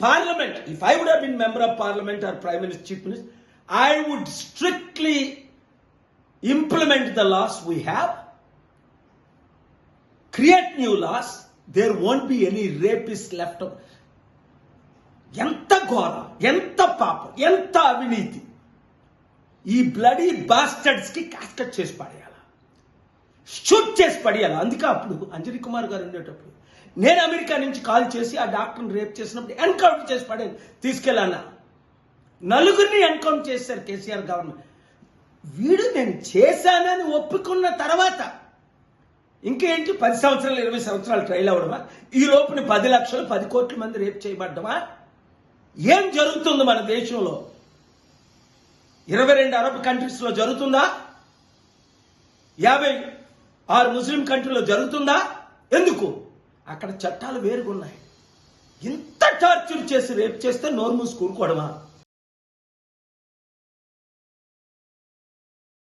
Parliament, if I would have been member of Parliament or Prime Minister, Chief Minister, I would strictly implement the laws we have, create new laws, there won't be any rapists left. of- ఎంత ఘోరం ఎంత పాపం ఎంత అవినీతి ఈ bloody bastards కాస్కట్ చేసి పడేయాల shoot చేసి పడేయాలి. అందుకే అప్పుడు అంజలి కుమార్ గారు ఉండేటప్పుడు. నేను అమెరికా నుంచి కాల్ చేసి ఆ డాక్టర్ని రేప్ చేసినప్పుడు ఎన్కౌంటర్ చేసి పడే తీసుకెళ్ళాను నలుగురిని ఎన్కౌంటర్ చేశారు కేసీఆర్ గవర్నమెంట్. వీడు నేను చేశానని ఒప్పుకున్న తర్వాత ఇంకేంటి? పది సంవత్సరాలు ఇరవై సంవత్సరాలు ట్రైల్ అవడమా ఈ లోపుని పది లక్షలు పది కోట్ల మంది రేపు చేయబడ్డమా? ఏం జరుగుతుంది మన దేశంలో? ఇరవై రెండు అరబ్ కంట్రీస్లో జరుగుతుందా? యాభై ఆరు ముస్లిం కంట్రీలో జరుగుతుందా? ఎందుకు? అక్కడ చట్టాలు వేరుగున్నాయి. ఇంత టార్చర్ చేసి రేపు చేస్తే నోరు మూసి